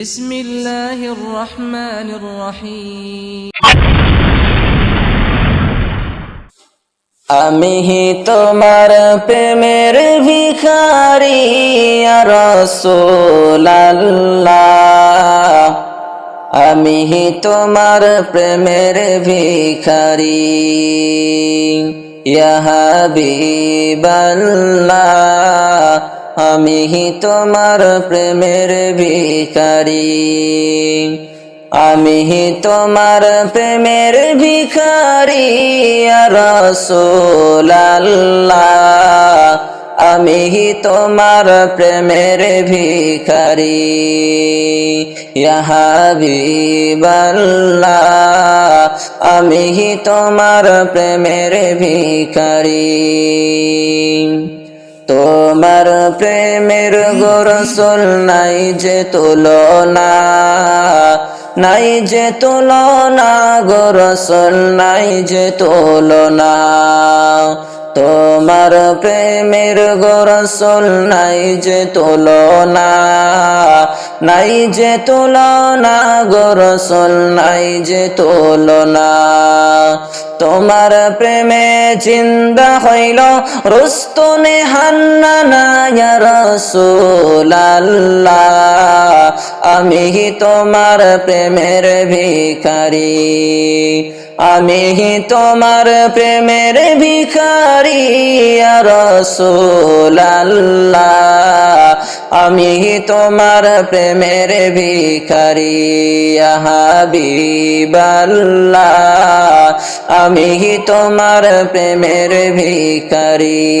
بسم الله الرحمن الرحيم আমি তোমার প্রেমের ভিখারি রসোল্লাহ আমি তোমার প্রেমের ভিখারি ইয়াহাবিবাল্লাহ আমি তোমার প্রেমের ভিখারি। আমি তোমার প্রেমের ভিখারি রসোল্লাহ আমি তোমার প্রেমের ভিখারি ইয়াহাবিবাল্লাহ আমি তোমার প্রেমের ভিখারি। প্রেমের গোরসল নাই যে তুলনা, নাই যে তুলনা গোরসল নাই যে তুলনা। তোমার প্রেমের গোরসল নাই যে তুলনা নাই যে তুলনা গোরসল নাই যে তুলনা। তোমার প্রেমে চিন্তা হইল রুস্তুনে হান্নানা রসুলাল্লাহ আমি তোমার প্রেমের ভিখারি। আমি তোমার প্রেমের ভিখারি রসুলাল্লাহ। আমি তোমার প্রেমের ভিখারি হাবিবাল্লাহ। আমি তোমার প্রেমের ভিখারি।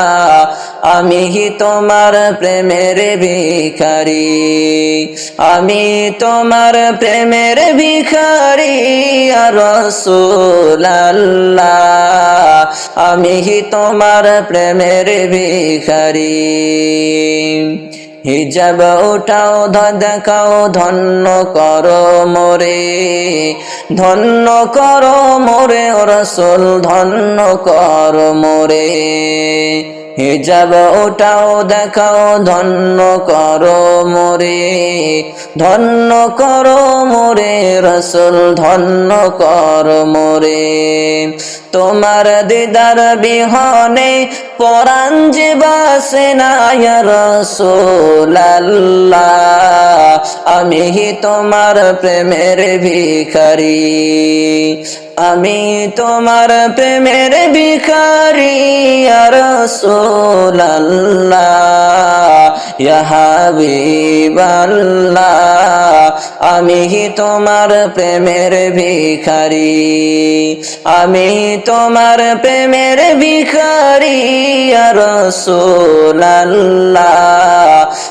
আমি তোমার প্রেমের ভিখারি? আমি তোমার প্রেমের ভিখারি রসুল্লাহ আমি তোমার প্রেমের ভিখারি? হিজাব উঠাও দেখাও, ধন্য করো মোরে। ধন্য করো মোরে রসুল, ধন্য করো মোরে। হিজাব ওটাও দেখাও, ধন্য করো মোরে, ধন্য করো মোরে, রসুল ধন্য কর মোরে। তোমার দিদার বিহনে পরাণ যে বাসে না রসুল্লাহ আমি তোমার প্রেমের ভিখারি। আমি তোমার প্রেমের ভিখারি রসুল্লাহ হাবিবাল্লাহ। আমি তোমার প্রেমের ভিখারি, আমি তোমার প্রেমের ভিখারি রসুল্লাহ